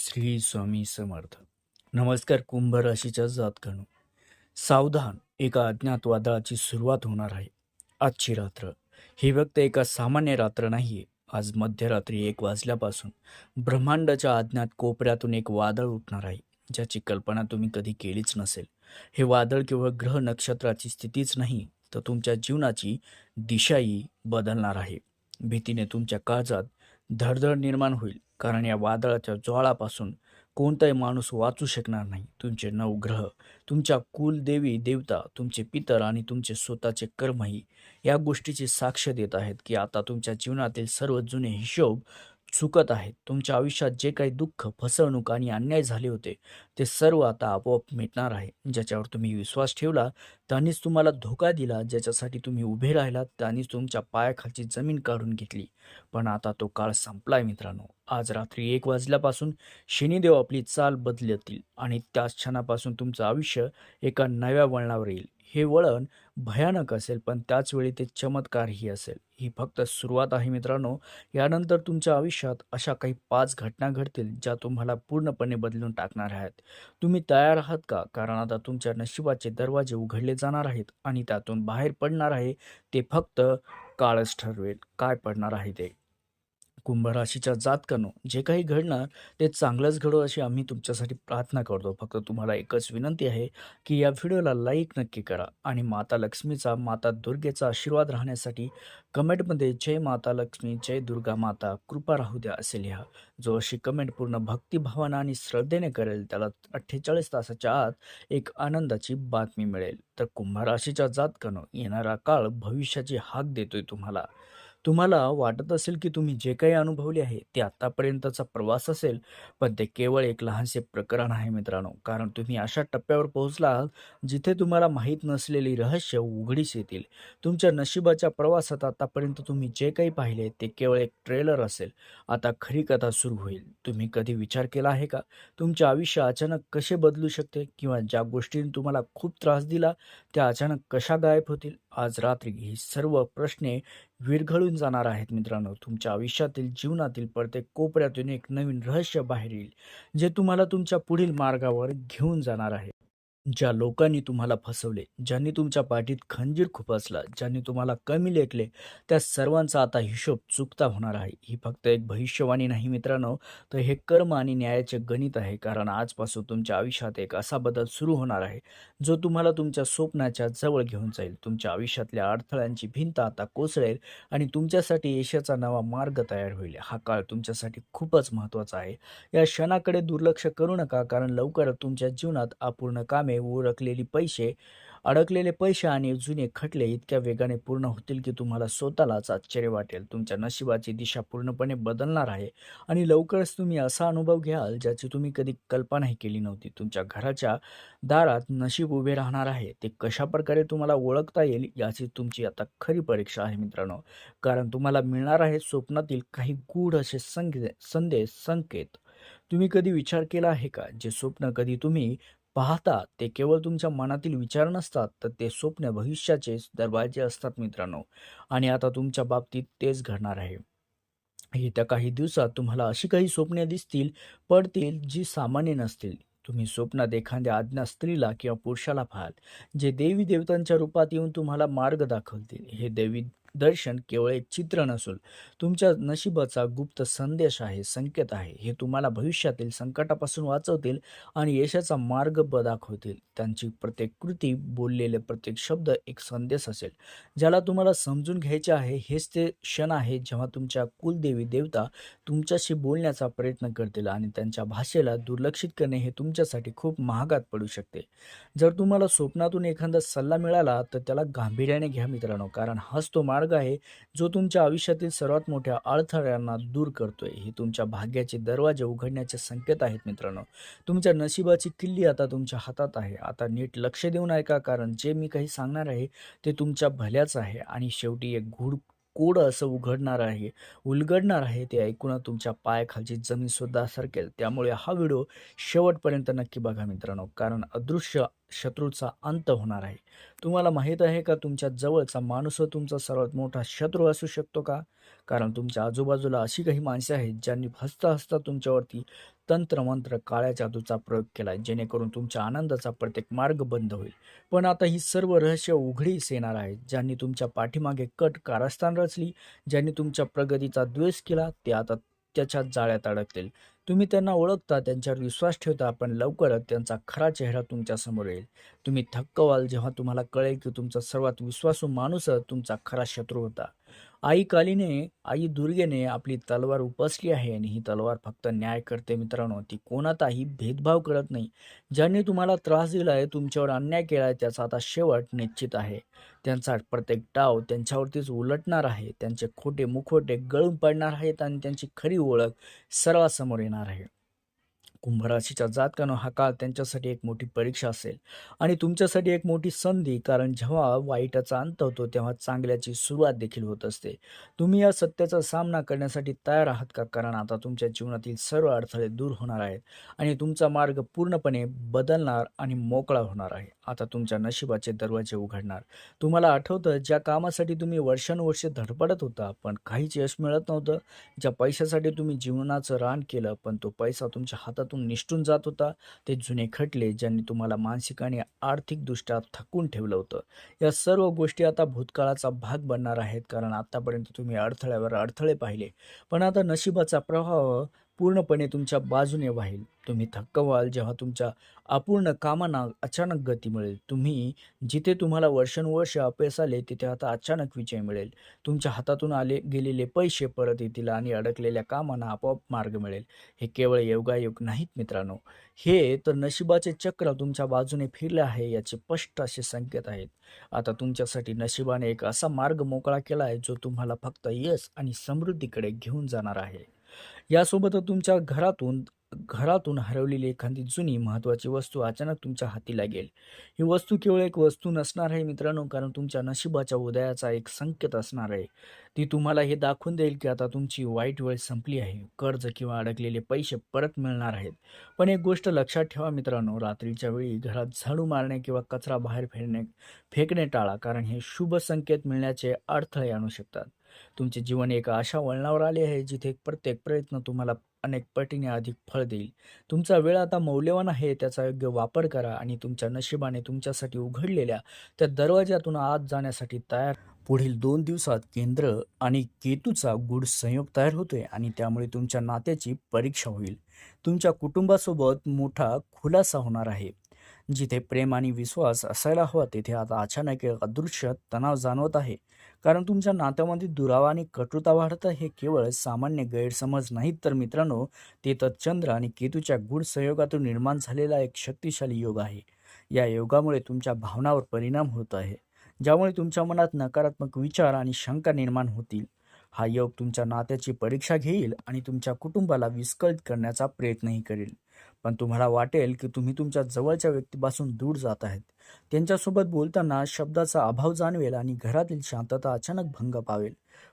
श्री स्वामी समर्थ. नमस्कार कुंभ राशीच्या जातकांनो. सावधान एका अज्ञात वादळाची सुरुवात होणार आहे. आजची रात्र. ही फक्त एका सामान्य रात्र नाहीये. आज मध्यरात्री एक वाजल्यापासून ब्रह्मांडाच्या अज्ञात कोपऱ्यातून एक वादळ उठणार आहे ज्याची कल्पना तुम्ही कधी केलीच नसेल. हे वादळ केवळ ग्रह नक्षत्राची स्थितीच नाही तर तुमच्या जीवनाची दिशाही बदलणार आहे. भीतीने तुमच्या काळजात धडधड निर्माण होईल. कारण या वादळाच्या ज्वाळापासून कोणताही माणूस वाचू शकणार नाही. तुमचे नवग्रह तुमच्या कुलदेवी देवता तुमचे पितर आणि तुमचे स्वतःचे कर्मही या गोष्टीची साक्ष देत आहेत की आता तुमच्या जीवनातील सर्व जुने हिशोब चुकत आहेत. तुमच्या आयुष्यात जे काही दुःख फसवणूक आणि अन्याय झाले होते ते सर्व आता आपोआप मिटणार आहे. ज्याच्यावर तुम्ही विश्वास ठेवला त्यांनीच तुम्हाला धोका दिला ज्याच्यासाठी तुम्ही उभे राहिलात त्यांनीच तुमच्या पायाखालची जमीन काढून घेतली. पण आता तो काळ संपलाय मित्रांनो. आज रात्री एक वाजल्यापासून शनिदेव आपली चाल बदलतील आणि त्याच क्षणापासून तुमचं आयुष्य एका नव्या वळणावर येईल. हे वळण भयानक असेल पण त्याच वेळी ते चमत्कारही असेल. ही फक्त सुरुवात आहे मित्रांनो. यानंतर तुमच्या आयुष्यात अशा काही पाच घटना घडतील ज्या तुम्हाला पूर्णपणे बदलून टाकणार आहेत. तुम्ही तयार आहात का? कारण आता तुमच्या नशिबाचे दरवाजे उघडले जाणार आहेत आणि त्यातून बाहेर पडणार आहे ते फक्त काळच ठरवेल. काय पडणार आहे ते? कुंभ राशीच्या जातकानो जे काही घडणार ते चांगलंच घडो अशी आम्ही तुमच्यासाठी प्रार्थना करतो. फक्त तुम्हाला एकच विनंती आहे की या व्हिडिओला लाईक नक्की करा आणि माता लक्ष्मीचा माता दुर्गेचा आशीर्वाद राहण्यासाठी कमेंटमध्ये जय माता लक्ष्मी जय दुर्गा माता कृपा राहू द्या असे लिहा. जो अशी कमेंट पूर्ण भक्तिभावानं आणि श्रद्धेने करेल त्याला अठ्ठेचाळीस तासाच्या आत एक आनंदाची बातमी मिळेल. तर कुंभ राशीच्या जातकानो येणारा काळ भविष्याची हाक देतोय तुम्हाला. तुम्हाला वाटत असेल की तुम्ही जे काही अनुभवले आहे ते आतापर्यंतचा प्रवास असेल पण ते केवळ एक लहानसे प्रकरण आहे मित्रांनो. कारण तुम्ही अशा टप्प्यावर पोहोचला आहात जिथे तुम्हाला माहीत नसलेली रहस्य उघडीस येतील. तुमच्या नशिबाच्या प्रवासात आतापर्यंत तुम्ही जे काही पाहिले ते केवळ एक ट्रेलर असेल. आता खरी कथा सुरू होईल. तुम्ही कधी विचार केला आहे का? तुमचे आयुष्य अचानक कसे बदलू शकते? किंवा ज्या गोष्टींनी तुम्हाला खूप त्रास दिला त्या अचानक कशा गायब होतील? आज रात्री ही सर्व प्रश्ने विरघळून जाणार आहेत मित्रांनो. तुमच्या आयुष्यातील जीवनातील प्रत्येक कोपऱ्यातून एक नवीन रहस्य बाहेर येईल जे तुम्हाला तुमच्या पुढील मार्गावर घेऊन जाणार आहे. ज्या लोकांनी तुम्हाला फसवले ज्यांनी तुमच्या पाठीत खंजीर खुपसला ज्यांनी तुम्हाला कमी लेखले त्या सर्वांचा आता हिशोब चुकता होणार आहे. ही फक्त एक भविष्यवाणी नाही मित्रांनो तर हे कर्म आणि न्यायाचे गणित आहे कारण आजपासून तुमच्या आयुष्यात एक असा बदल सुरू होणार आहे जो तुम्हाला तुमच्या स्वप्नाच्या जवळ घेऊन जाईल. तुमच्या आयुष्यातल्या अडथळ्यांची भिंत आता कोसळेल आणि तुमच्यासाठी यशाचा नवा मार्ग तयार होईल. हा काळ तुमच्यासाठी खूपच महत्त्वाचा आहे. या क्षणाकडे दुर्लक्ष करू नका कारण लवकरच तुमच्या जीवनात अपूर्ण कामे उरकलेली पैसे अडकलेले पैसे आणि जुने खटले इतक्या वेगाने पूर्ण होतील की तुम्हाला स्वतःलाच आश्चर्य वाटेल. तुमच्या नशिबाची दिशा पूर्णपणे बदलणार आहे आणि लवकरच तुम्ही असा अनुभव घ्याल ज्याची तुम्ही कधी कल्पनाही केली नव्हती. तुमच्या घराच्या दारात नशीब उभे राहणार आहे. ते कशा प्रकारे तुम्हाला ओळखता येईल याची तुमची आता खरी परीक्षा आहे मित्रांनो. कारण तुम्हाला मिळणार आहे स्वप्नातील काही गूढ असे संगे संदेश संकेत. तुम्ही कधी विचार केला आहे का? जे स्वप्न कधी तुम्ही पाहता ते केवळ तुमच्या मनातील विचार नसतात तर ते स्वप्न भविष्याचे दरवाजे असतात मित्रांनो. आणि आता तुमच्या बाबतीत तेच घडणार आहे. येत्या काही दिवसात तुम्हाला अशी काही स्वप्ने दिसतील पडतील जी सामान्य नसतील. तुम्ही स्वप्नात एखाद्या आज्ञा स्त्रीला किंवा पुरुषाला पाहाल जे देवी देवतांच्या रूपात येऊन तुम्हाला मार्ग दाखवतील. हे देवी दर्शन केवळ एक चित्र नसून तुमच्या नशिबाचा गुप्त संदेश आहे संकेत आहे. हे तुम्हाला भविष्यातील संकटापासून वाचवतील आणि यशाचा मार्ग दाखवतील. त्यांची प्रत्येक कृती बोललेले प्रत्येक शब्द एक संदेश असेल ज्याला तुम्हाला समजून घ्यायचे आहे. हेच ते क्षण आहे जेव्हा तुमच्या कुलदेवी देवता तुमच्याशी बोलण्याचा प्रयत्न करतील आणि त्यांच्या भाषेला दुर्लक्षित करणे हे तुमच्यासाठी खूप महागात पडू शकते. जर तुम्हाला स्वप्नातून एखादा सल्ला मिळाला तर त्याला गांभीर्याने घ्या मित्रांनो कारण हाच तो मार्ग आहे जो तुमच्या आयुष्यातील सर्वात मोठ्या अडथळ्यांना दूर करतोय. हे तुमच्या भाग्याचे दरवाजे उघडण्याचे संकेत आहेत मित्रांनो. तुमच्या नशिबाची किल्ली आता तुमच्या हातात आहे. आता नीट लक्ष देऊन ऐका कारण जे मी काही सांगणार आहे ते तुमच्या भल्याच आहे. आणि शेवटी एक गुढ कोड असं उघडणार आहे उलगडणार आहे ते ऐकून तुमच्या पायाखालची जमीन सुद्धा सरकेल. त्यामुळे हा व्हिडिओ शेवटपर्यंत नक्की बघा मित्रांनो कारण अदृश्य शत्रूचा अंत होणार आहे. तुम्हाला माहीत आहे का तुमच्या जवळचा माणूस तुमचा सर्वात मोठा शत्रू असू शकतो का? कारण तुमच्या आजूबाजूला अशी काही माणसे आहेत ज्यांनी हसता हसता तुमच्यावरती तंत्रमंत्र काळ्या जादूचा प्रयोग केला जेणेकरून तुमच्या आनंदाचा प्रत्येक मार्ग बंद होईल. पण आता ही सर्व रहस्य उघडीस येणार आहेत ज्यांनी तुमच्या पाठीमागे कट कारस्थान रचली ज्यांनी तुमच्या प्रगतीचा द्वेष केला ते आता त्याच्या जाळ्यात अडकतील तुम्ही त्यांना ओळखता त्यांच्यावर विश्वास ठेवता पण लवकरच त्यांचा खरा चेहरा तुमच्यासमोर येईल. तुम्ही थक्क व्हाल जेव्हा तुम्हाला कळेल की तुमचा सर्वात विश्वासू माणूसच तुमचा खरा शत्रू होता. आई कालीने आई दुर्गेने आपली तलवार उपसली आहे आणि ही तलवार फक्त न्याय करते मित्रांनो. ती कोणाचाही भेदभाव करत नाही. ज्यांनी तुम्हाला त्रास दिलाय तुमच्यावर अन्याय केलाय त्याचा आता शेवट निश्चित आहे. त्यांचा प्रत्येक डाव त्यांच्यावरतीच उलटणार आहे. त्यांचे खोटे मुखोटे गळून पडणार आहेत आणि त्यांची खरी ओळख सर्वांसमोर येणार आहे. कुंभराशीच्या जातकानं हा काळ त्यांच्यासाठी एक मोठी परीक्षा असेल. आणि तुमच्यासाठी एक मोठी संधी कारण जेव्हा वाईटाचा अंत होतो तेव्हा चांगल्याची सुरुवात देखील होत असते. तुम्ही या सत्याचा सामना करण्यासाठी तयार आहात का? कारण आता तुमच्या जीवनातील सर्व अडथळे दूर होणार आहेत आणि तुमचा मार्ग पूर्णपणे बदलणार आणि मोकळा होणार आहे. आता तुमच्या नशिबाचे दरवाजे उघडणार. तुम्हाला आठवतं ज्या कामासाठी तुम्ही वर्षानुवर्षे धडपडत होता पण काहीच यश मिळत नव्हतं. ज्या पैशासाठी तुम्ही जीवनाचं रान केलं पण तो पैसा तुमच्या हातातून निष्ठून जात होता. ते जुने खटले ज्यांनी तुम्हाला मानसिक आणि आर्थिकदृष्ट्या थकून ठेवलं होतं. या सर्व गोष्टी आता भूतकाळाचा भाग बनणार आहेत. कारण आतापर्यंत तुम्ही अडथळ्यावर अडथळे पाहिले. पण आता नशिबाचा प्रभाव पूर्णपणे तुमच्या बाजूने वाहील. तुम्ही थक्क व्हाल जेव्हा तुमच्या अपूर्ण कामांना अचानक गती मिळेल. तुम्ही जिथे तुम्हाला वर्षानुवर्ष अपयश आले तिथे आता अचानक विजय मिळेल. तुमच्या हातातून आले गेलेले पैसे परत येतील आणि अडकलेल्या कामांना आपोआप मार्ग मिळेल. हे केवळ योगायोग नाहीत मित्रांनो. हे तर नशिबाचे चक्र तुमच्या बाजूने फिरले आहे याचे स्पष्ट असे संकेत आहेत. आता तुमच्यासाठी नशिबाने एक असा मार्ग मोकळा केला आहे जो तुम्हाला फक्त यश आणि समृद्धीकडे घेऊन जाणार आहे. यासोबतच तुमच्या घरातून घरातून हरवलेली एखादी जुनी महत्त्वाची वस्तू अचानक तुमच्या हाती लागेल ही वस्तू केवळ एक वस्तू नसणार आहे मित्रांनो कारण तुमच्या नशिबाच्या उदयाचा एक संकेत असणार आहे. ती तुम्हाला हे दाखवून देईल की आता तुमची वाईट वेळ संपली आहे. कर्ज किंवा अडकलेले पैसे परत मिळणार आहेत. पण एक गोष्ट लक्षात ठेवा मित्रांनो रात्रीच्या वेळी घरात झाडू मारणे किंवा कचरा बाहेर फेरणे फेकणे टाळा कारण हे शुभ संकेत मिळण्याचे अडथळे आणू शकतात. तुमचे जीवन एका अशा वळणावर आले आहे जिथे प्रत्येक प्रयत्न तुम्हाला अनेक पटीने अधिक फळ देईल. तुमचा वेळ आता मौल्यवान आहे त्याचा योग्य वापर करा आणि तुमच्या नशिबाने तुमच्यासाठी उघडलेल्या त्या दरवाज्यातून आत जाण्यासाठी तयार पुढील दोन दिवसात केंद्र आणि केतूचा गुढ संयोग तयार होतोय आणि त्यामुळे तुमच्या नात्याची परीक्षा होईल. तुमच्या कुटुंबासोबत मोठा खुलासा होणार आहे. जिथे प्रेम आणि विश्वास असायला हवा तिथे आता अचानक एक अदृश्य तणाव जाणवत आहे. कारण तुमच्या नात्यामध्ये दुरावा आणि कटुता वाढतं हे केवळ सामान्य गैरसमज नाहीत तर मित्रांनो ते तर चंद्र आणि केतूच्या गुढ संयोगातून निर्माण झालेला एक शक्तिशाली योग आहे. या योगामुळे तुमच्या भावनावर परिणाम होत आहे ज्यामुळे तुमच्या मनात नकारात्मक विचार आणि शंका निर्माण होतील. हा योग तुमच्या नात्याची परीक्षा घेईल आणि तुमच्या कुटुंबाला विस्कळीत करण्याचा प्रयत्नही करेल. पण तुम्हाला वाटेल की तुम्ही तुमच्या जवळच्या व्यक्तीपासून दूर जात आहेत. त्यांच्यासोबत बोलताना शब्दाचा अभाव जाणवेल आणि घरातील शांतता अचानक भंग पावेल.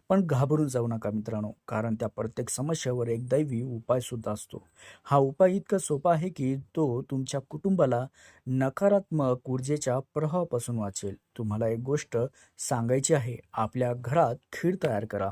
पण घाबरून जाऊ नका मित्रांनो कारण त्या प्रत्येक समस्येवर एक दैवी उपाय सुद्धा असतो. हा उपाय इतका सोपा आहे की तो तुमच्या कुटुंबाला नकारात्मक ऊर्जेच्या प्रभावापासून वाचेल. तुम्हाला एक गोष्ट सांगायची आहे आपल्या घरात खीर तयार करा.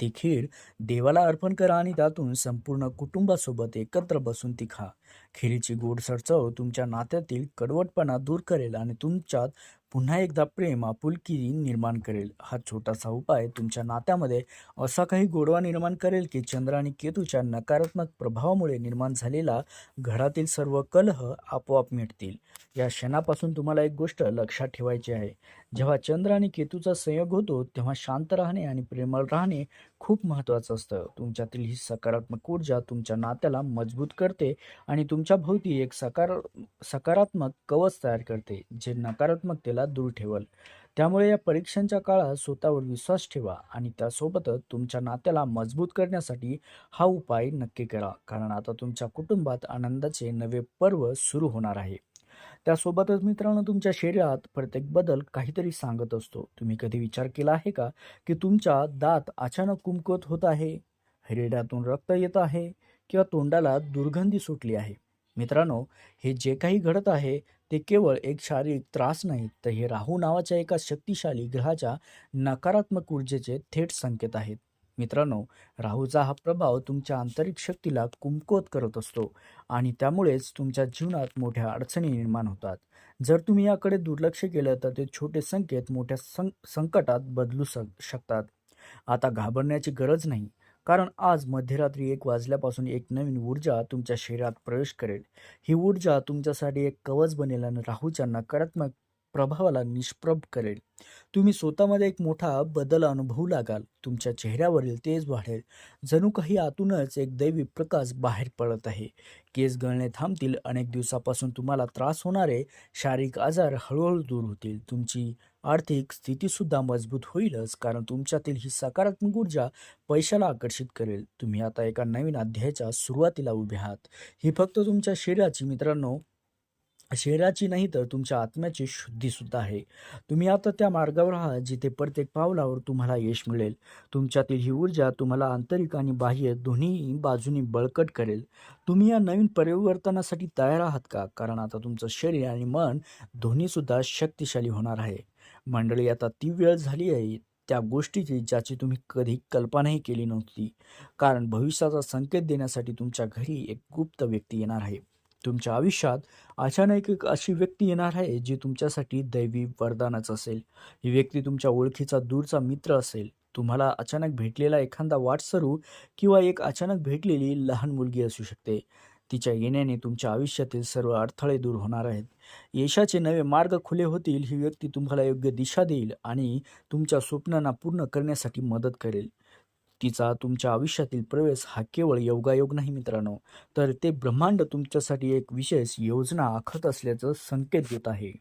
ती खीर देवाला अर्पण करा आणि त्यातून संपूर्ण कुटुंबासोबत एकत्र बसून ती खा. खिरीची गोडसर चव तुमच्या नात्यातील कडवटपणा दूर करेल आणि तुमच्यात पुन्हा एकदा प्रेम आपुलकी निर्माण करेल. हा छोटासा उपाय तुमच्या नात्यामध्ये असा काही गोडवा निर्माण करेल की चंद्र आणि केतूच्या नकारात्मक प्रभावामुळे निर्माण झालेला घरातील सर्व कलह आपोआप मिटतील. या क्षणापासून तुम्हाला एक गोष्ट लक्षात ठेवायची आहे. जेव्हा चंद्र आणि केतूचा संयोग होतो तेव्हा शांत राहणे आणि प्रेमळ राहणे खूप महत्त्वाचं असतं. तुमच्यातील ही सकारात्मक ऊर्जा तुमच्या नात्याला मजबूत करते आणि तुमच्या भोवती एक सकार सकारात्मक कवच तयार करते जे नकारात्मकतेला दूर ठेवल. त्यामुळे या परीक्षांच्या काळात स्वतःवर विश्वास ठेवा आणि त्यासोबतच तुमच्या नात्याला मजबूत करण्यासाठी हा उपाय नक्की करा. कारण आता तुमच्या कुटुंबात आनंदाचे नवे पर्व सुरू होणार आहे. त्यासोबतच मित्रांनो तुमच्या शरीरात प्रत्येक बदल काहीतरी सांगत असतो. तुम्ही कधी विचार केला आहे का की तुमच्या दात अचानक कुमकत होत आहे हिरड्यातून रक्त येत आहे किंवा तोंडाला दुर्गंधी सुटली आहे? मित्रांनो हे जे काही घडत आहे ते केवळ एक शारीरिक त्रास नाही तर हे राहू नावाच्या एका शक्तिशाली ग्रहाच्या नकारात्मक ऊर्जेचे थेट संकेत आहेत. मित्रांनो राहूचा हा प्रभाव तुमच्या आंतरिक शक्तीला कुमकुवत करत असतो आणि त्यामुळेच तुमच्या जीवनात मोठ्या अडचणी निर्माण होतात. जर तुम्ही याकडे दुर्लक्ष केलं तर ते छोटे संकेत मोठ्या सं संकटात बदलू शक शकतात. आता घाबरण्याची गरज नाही कारण आज मध्यरात्री एक वाजल्यापासून एक नवीन ऊर्जा तुमच्या शरीरात प्रवेश करेल. ही ऊर्जा तुमच्यासाठी एक कवच बनेल आणि राहूच्या नकारात्मक प्रभावाला निष्प्रभ करेल. तुम्ही स्वतःमध्ये एक मोठा बदल अनुभवू लागाल. तुमच्या चेहऱ्यावरील तेज वाढेल. जणू काही आतूनच एक दैवी प्रकाश बाहेर पडत आहे. केस गळणे थांबतील. अनेक दिवसापासून तुम्हाला त्रास होणारे शारीरिक आजार हळूहळू दूर होतील. तुमची आर्थिक स्थितीसुद्धा मजबूत होईलच कारण तुमच्यातील ही सकारात्मक ऊर्जा पैशाला आकर्षित करेल. तुम्ही आता एका नवीन अध्यायाच्या सुरुवातीला उभे आहात. ही फक्त तुमच्या शरीराची मित्रांनो शरीराची नाही तर तुमच्या आत्म्याची शुद्धीसुद्धा आहे. तुम्ही आता त्या मार्गावर आहात जिथे प्रत्येक पावलावर तुम्हाला यश मिळेल. तुमच्यातील ही ऊर्जा तुम्हाला आंतरिक आणि बाह्य दोन्ही बाजूनी बळकट करेल. तुम्ही या नवीन परिवर्तनासाठी तयार आहात का? कारण आता तुमचं शरीर आणि मन दोन्हीसुद्धा शक्तिशाली होणार आहे. मंडळी आता ती वेळ झाली आहे त्या गोष्टीची ज्याची तुम्ही कधी कल्पनाही केली नव्हती. कारण भविष्याचा संकेत देण्यासाठी तुमच्या घरी एक गुप्त व्यक्ती येणार आहे. तुमच्या आयुष्यात अचानक एक अशी व्यक्ती येणार आहे जी तुमच्यासाठी दैवी वरदानच असेल. ही व्यक्ती तुमच्या ओळखीचा दूरचा मित्र असेल. तुम्हाला अचानक भेटलेला एखादा वाटसरू किंवा एक अचानक भेटलेली लहान मुलगी असू शकते. तिच्या येण्याने तुमच्या आयुष्यातील सर्व अडथळे दूर होणार आहेत. यशाचे नवे मार्ग खुले होतील ही व्यक्ती तुम्हाला योग्य दिशा देईल आणि तुमच्या स्वप्नांना पूर्ण करण्यासाठी मदत करेल. तिचा तुमच्या आयुष्यातील प्रवेश हा केवळ योगायोग नाही मित्रांनो. तर ते ब्रह्मांड तुमच्यासाठी एक विशेष योजना आखत असल्याचं संकेत देत आहे.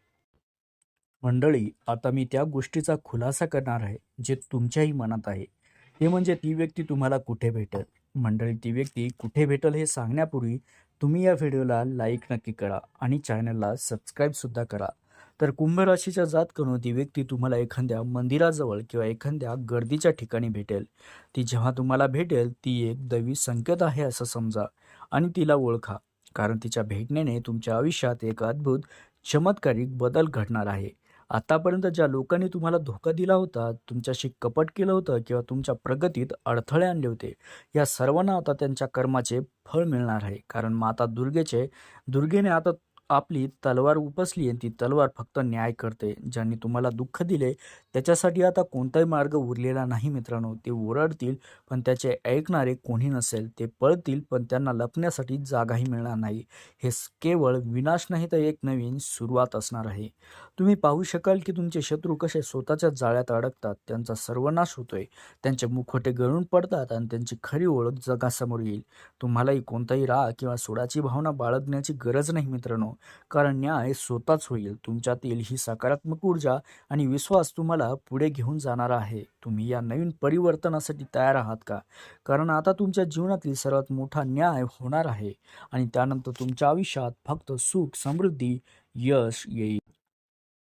मंडळी आता मी त्या गोष्टीचा खुलासा करणार आहे जे तुमच्याही मनात आहे. ते म्हणजे ती व्यक्ती तुम्हाला कुठे भेटेल? मंडळी ती व्यक्ती कुठे भेटेल हे सांगण्यापूर्वी तुम्ही या व्हिडिओला लाईक नक्की करा आणि चॅनलला सबस्क्राईबसुद्धा करा. तर कुंभ राशीच्या जात करून ती व्यक्ती तुम्हाला एखाद्या मंदिराजवळ किंवा एखाद्या गर्दीच्या ठिकाणी भेटेल. ती जेव्हा तुम्हाला भेटेल ती एक दैवी संकेत आहे असं समजा आणि तिला ओळखा. कारण तिच्या भेटण्याने तुमच्या आयुष्यात एक अद्भुत चमत्कारिक बदल घडणार आहे. आतापर्यंत ज्या लोकांनी तुम्हाला धोका दिला होता तुमच्याशी कपट केलं होतं किंवा तुमच्या प्रगतीत अडथळे आणले होते या सर्वांना आता त्यांच्या कर्माचे फळ मिळणार आहे. कारण माता दुर्गेचे दुर्गेने आता आपली तलवार उपसली आणि ती तलवार फक्त न्याय करते. ज्यांनी तुम्हाला दुःख दिले त्याच्यासाठी आता कोणताही मार्ग उरलेला नाही मित्रांनो. ते ओरडतील पण त्याचे ऐकणारे कोणी नसेल ते पळतील पण त्यांना लपण्यासाठी जागाही मिळणार नाही. हे केवळ विनाश नाही तर एक नवीन सुरुवात असणार आहे. तुम्ही पाहू शकाल की तुमचे शत्रू कसे स्वतःच्या जाळ्यात अडकतात त्यांचा सर्वनाश होतोय. त्यांचे मुखोटे गळून पडतात आणि त्यांची खरी ओळख जगासमोर येईल. तुम्हालाही कोणताही राग किंवा सोडाची भावना बाळगण्याची गरज नाही मित्रांनो. कारण न्याय स्वतःच होईल. तुमच्यातील ही सकारात्मक ऊर्जा आणि विश्वास तुम्हाला पुढे घेऊन जाणार आहे. तुम्ही या नवीन परिवर्तनासाठी तयार आहात का? कारण आता तुमच्या जीवनातील सर्वात मोठा न्याय होणार आहे आणि त्यानंतर तुमच्या आयुष्यात फक्त सुख समृद्धी यश येईल.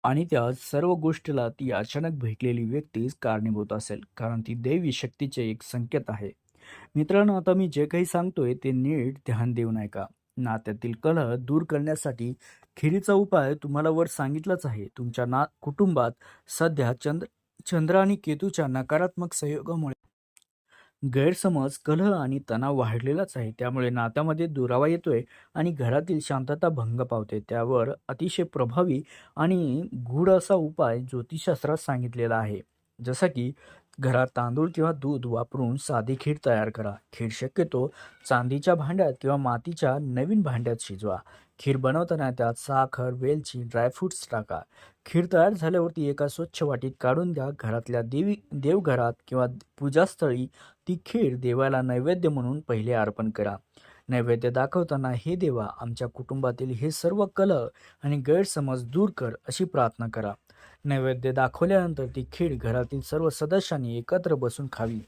आणि त्या सर्व गोष्टीला ती अचानक भेटलेली व्यक्तीच कारणीभूत असेल कारण ती दैवी शक्तीचे एक संकेत आहे. मित्रांनो आता मी जे काही सांगतोय ते नीट ध्यान देऊ ऐका का नात्यातील कलह दूर करण्यासाठी खिरीचा उपाय तुम्हाला वर सांगितलाच आहे. तुमच्या ना कुटुंबात सध्या चंद्र चंद्र आणि केतूच्या नकारात्मक संयोगामुळे गैरसमज कलह आणि तणाव वाढलेलाच आहे. त्यामुळे नात्यामध्ये दुरावा येतोय आणि घरातील शांतता भंग पावते. त्यावर अतिशय प्रभावी आणि गूढ असा उपाय ज्योतिषशास्त्रात सांगितलेला आहे. जसा की घरात तांदूळ किंवा दूध वापरून साधी खीर तयार करा. खीर शक्यतो चांदीच्या भांड्यात किंवा मातीच्या नवीन भांड्यात शिजवा. खीर बनवताना त्यात साखर वेलची ड्रायफ्रुट्स टाका. खीर तयार झाल्यावरती एका स्वच्छ वाटीत काढून द्या घरातल्या देवी देवघरात किंवा पूजास्थळी ती खीर देवाला नैवेद्य म्हणून पहिले अर्पण करा. नैवेद्य दाखवताना हे देवा आमच्या कुटुंबातील हे सर्व कलह आणि गैरसमज दूर कर अशी प्रार्थना करा. नैवेद्य दाखवल्यानंतर ती खीर घरातील सर्व सदस्यांनी एकत्र बसून खावी.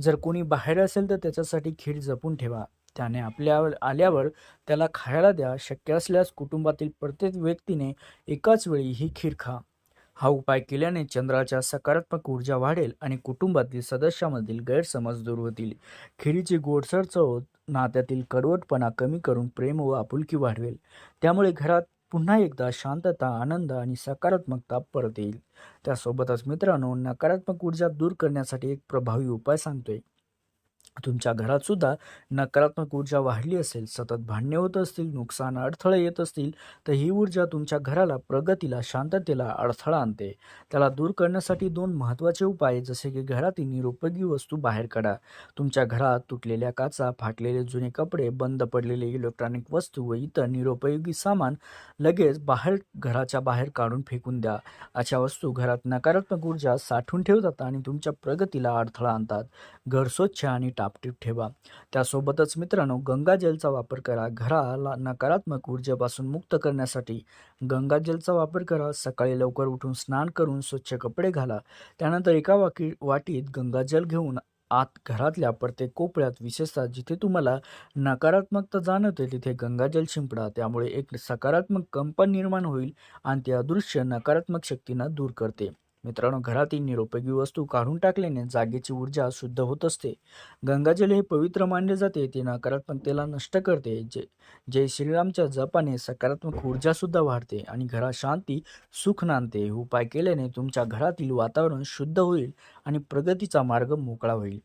जर कोणी बाहेर असेल तर त्याच्यासाठी खीर जपून ठेवा. त्याने आपल्या आल्यावर त्याला खायला द्या. शक्य असल्यास कुटुंबातील प्रत्येक व्यक्तीने एकाच वेळी ही खीर खा. हा उपाय केल्याने चंद्राच्या सकारात्मक ऊर्जा वाढेल आणि कुटुंबातील सदस्यामधील गैरसमज दूर होतील. खिरीची गोडसर चव नात्यातील कडवटपणा कमी करून प्रेम व आपुलकी वाढवेल. त्यामुळे घरात पुन्हा एकदा शांतता आनंद आणि सकारात्मकता परत येईल. त्यासोबतच मित्रांनो नकारात्मक ऊर्जा दूर करण्यासाठी एक प्रभावी उपाय सांगतोय. तुमच्या घरातसुद्धा नकारात्मक ऊर्जा वाढली असेल सतत भांडणे होत असतील नुकसान अडथळे येत असतील तर ही ऊर्जा तुमच्या घराला प्रगतीला शांततेला अडथळा आणते. त्याला दूर करण्यासाठी दोन महत्त्वाचे उपाय जसे की घरातील निरुपयोगी वस्तू बाहेर काढा. तुमच्या घरात तुटलेल्या काचा फाटलेले जुने कपडे बंद पडलेले इलेक्ट्रॉनिक वस्तू व इतर निरुपयोगी सामान लगेच बाहेर घराच्या बाहेर काढून फेकून द्या. अशा वस्तू घरात नकारात्मक ऊर्जा साठवून ठेवतात आणि तुमच्या प्रगतीला अडथळा आणतात. घर स्वच्छ आणि आपटीप ठेवा. त्यासोबतच मित्रांनो गंगाजलचा वापर करा. घराला नकारात्मक ऊर्जेपासून मुक्त करण्यासाठी गंगाजलचा वापर करा. सकाळी लवकर उठून स्नान करून स्वच्छ कपडे घाला. त्यानंतर एका वाकी वाटीत गंगाजल घेऊन आत घरातल्या प्रत्येक कोपऱ्यात विशेषतः जिथे तुम्हाला नकारात्मकता जाणवते तिथे गंगाजल शिंपडा. त्यामुळे एक सकारात्मक कंपन निर्माण होईल आणि ते अदृश्य नकारात्मक शक्तींना दूर करते. मित्रांनो घरातील निरुपयोगी वस्तू काढून टाकल्याने जागेची ऊर्जा शुद्ध होत असते. गंगाजल हे पवित्र मानले जाते ते नकारात्मकतेला नष्ट करते जे जय श्रीरामच्या जपाने सकारात्मक ऊर्जा सुद्धा वाढते आणि घरात शांती सुख नांदते. उपाय केल्याने तुमच्या घरातील वातावरण शुद्ध होईल आणि प्रगतीचा मार्ग मोकळा होईल.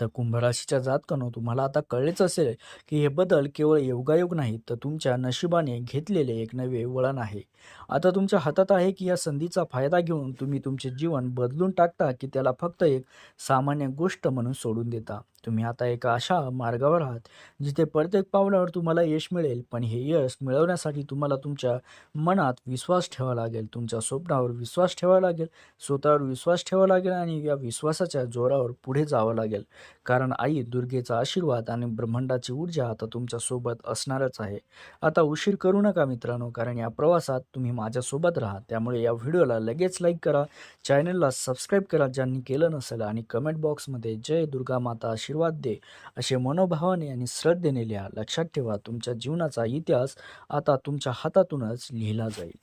तर कुंभराशीच्या जातकांनो तुम्हाला आता कळलेच असेल की हे बदल केवळ योगायोग नाहीत तर तुमच्या नशिबाने घेतलेले एक नवे वळण आहे. आता तुमच्या हातात आहे की या संधीचा फायदा घेऊन तुम्ही तुमचे जीवन बदलून टाकता की त्याला फक्त एक सामान्य गोष्ट म्हणून सोडून देता. तुम्ही आता एका अशा मार्गावर आहात जिथे प्रत्येक पावलावर तुम्हाला यश मिळेल पण हे यश मिळवण्यासाठी तुम्हाला तुमच्या मनात विश्वास ठेवावा लागेल तुमच्या स्वप्नावर विश्वास ठेवावा लागेल स्वतःवर विश्वास ठेवावा लागेल आणि या विश्वासाच्या जोरावर पुढे जावं लागेल. कारण आई दुर्गेचा आशीर्वाद आणि ब्रह्मांडाची ऊर्जा आता तुमच्यासोबत असणारच आहे. आता उशीर करू नका मित्रांनो कारण या प्रवासात तुम्ही माझ्यासोबत राहा. त्यामुळे या व्हिडिओला लगेच लाईक करा चॅनलला सबस्क्राईब करा ज्यांनी केलं नसेल आणि कमेंट बॉक्समध्ये जय दुर्गा माता आशीर्वाद दे. असे मनोभावाने आणि श्रद्धेने लिहा. लक्षात ठेवा तुमच्या जीवनाचा इतिहास आता तुमच्या हातातूनच लिहिला जाईल.